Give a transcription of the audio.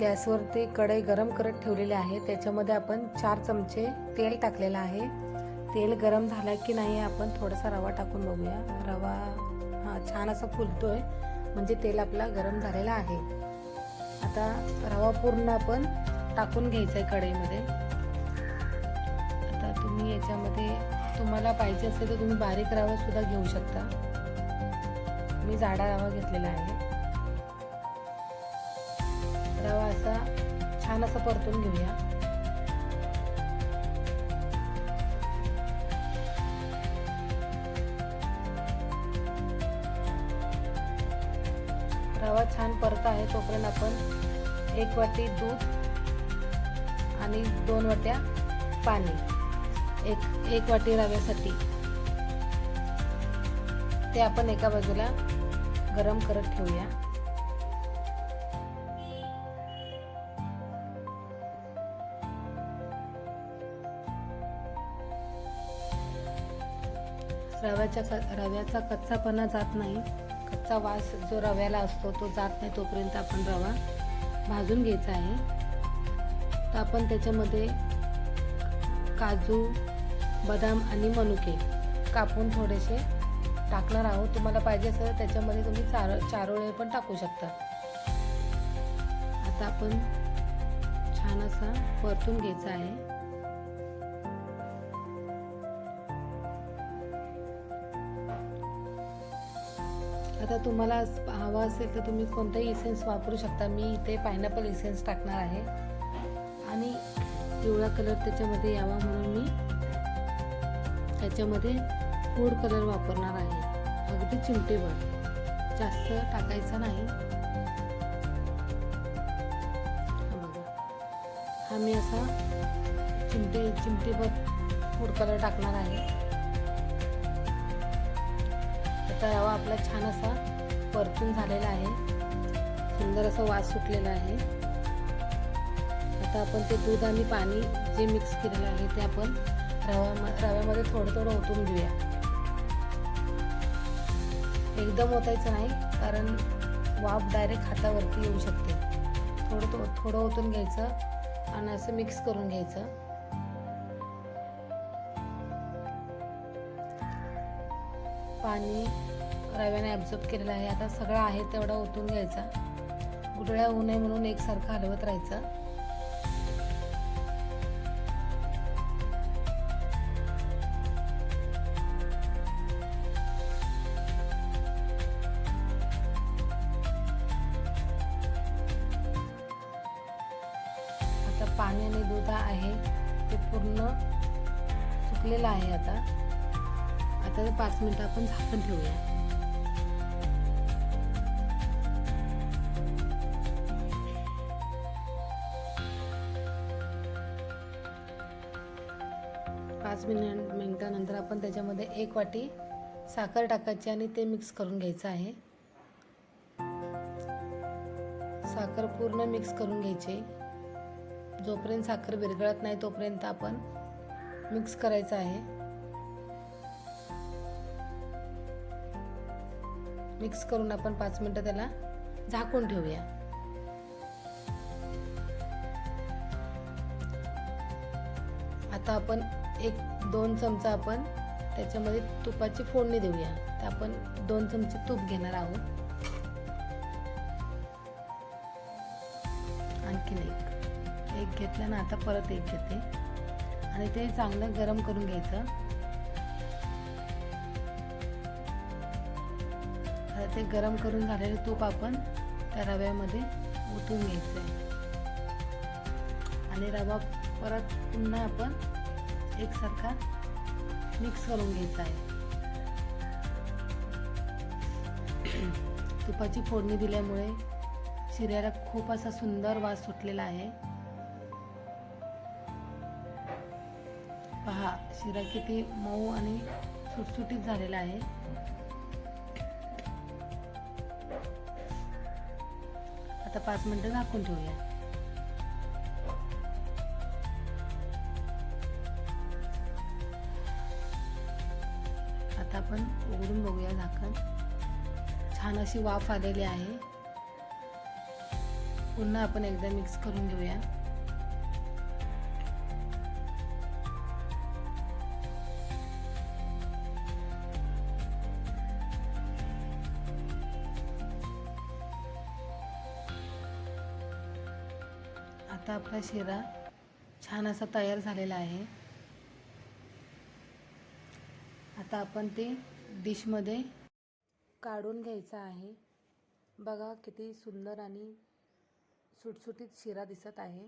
गॅसवरती कढई गरम करत ठेवलेली आहे. त्याच्यामध्ये आपण चार चमचे तेल टाकलेलं आहे. तेल गरम झालं की नाही आपण थोडासा रवा टाकून बघूया. रवा हा छान असा फुलतोय. म्हणजे तेल आपला गरम झालेला आहे. आता रवा पूर्ण आपण टाकून घ्यायचा आहे कढईमध्ये. आता तुम्ही याच्यामध्ये तुम्हाला पाहिजे असेल तर तुम्ही बारीक रवा सुद्धा घेऊ शकता. मी जाडा रवा घेतलेला आहे. रवा असा छान असा परतून घेऊया. रवा छान परत आहे तोपर्यंत आपण एक वाटी दूध आणि दोन वाट्या पाणी एक एक वाटी रव्यासाठी. ते आपण एका बाजूला गरम करत ठेवूया. रव्याच्या क रव्याचा कच्चापणा जात नाही. कच्चा वास जो रव्याला असतो तो जात नाही तोपर्यंत आपण रवा भाजून घ्यायचा आहे. तर आपण त्याच्यामध्ये काजू बदाम आणि मनुके कापून थोडेसे टाकणार आहोत. तुम्हाला पाहिजे असेल तर त्याच्यामध्ये तुम्ही चार चारोळे पण टाकू शकता. आता आपण छान असा परतून घ्यायचा आहे. आता तुम्हाला हवा असेल तर तुम्ही कोणताही इसेन्स वापरू शकता. मी इथे पायनॅपल इसेन्स टाकणार आहे. आणि पिवळा कलर त्याच्यामध्ये यावा म्हणून मी त्याच्यामध्ये फूड कलर वापरणार आहे. अगदी चिमटेभर. जास्त टाकायचा नाही. हा मी असा चिमटे चिमटेभर फूड कलर टाकणार आहे. रवा आपला छान असा परतून झालेला आहे. सुंदर असा वास सुटलेला आहे. आता आपण ते दूध आणि पाणी जे मिक्स केलेलं आहे ते आपण रवा रव्यामध्ये थोडं थोडं ओतून घेऊया. एकदम ओतायचं नाही कारण वाफ डायरेक्ट हातावरती येऊ शकते. थोडं थोडं ओतून घ्यायचं आणि असं मिक्स करून घ्यायचं. पाणी रव्याने ॲब्झॉर्ब केलेलं आहे. आता सगळं आहे तेवढा ओतून घ्यायचा. गुटळ्या होऊ नये म्हणून एकसारखं हलवत राहायचं. आता पाणी आणि दूध आहे ते पूर्ण सुकलेलं आहे आता. आता ते पाच मिनटं आपण झाकण ठेवूया. पाच मिनिट मिनटानंतर आपण त्याच्यामध्ये एक वाटी साखर टाकायची आणि ते मिक्स करून घ्यायचं आहे. साखर पूर्ण मिक्स करून घ्यायची. जोपर्यंत साखर विरघळत नाही तोपर्यंत आपण मिक्स करायचं आहे. मिक्स करून आपण पाच मिनटं त्याला झाकून ठेवूया. आता आपण एक दोन चमचा आपण त्याच्यामध्ये तुपाची फोडणी देऊया. तर आपण दोन चमचे तूप घेणार आहोत. आणखीन एक. एक घेतलं ना आता परत एक घेते. आणि ते चांगलं गरम करून घ्यायचं. आता ते गरम करून झालेले तूप आपण त्या रव्यामध्ये ओतून घ्यायचं आहे. आणि रवा परत पुन्हा आपण एकसारखा मिक्स करून घ्यायचा आहे. तुपाची फोडणी दिल्यामुळे शिऱ्याला खूप असा सुंदर वास सुटलेला आहे. पहा शिरा किती मऊ आणि सुटसुटीत झालेला आहे. आता पाच मिनटं झाकून ठेवूया. आता आपण उघडून बघूया झाकण. छान अशी वाफ आलेली आहे. पुन्हा आपण एकदा मिक्स करून घेऊया. आता आपला शिरा छान असा तयार झालेला आहे. आता आपण ते डिशमध्ये काढून घ्यायचं आहे. बघा किती सुंदर आणि सुटसुटीत शिरा दिसत आहे.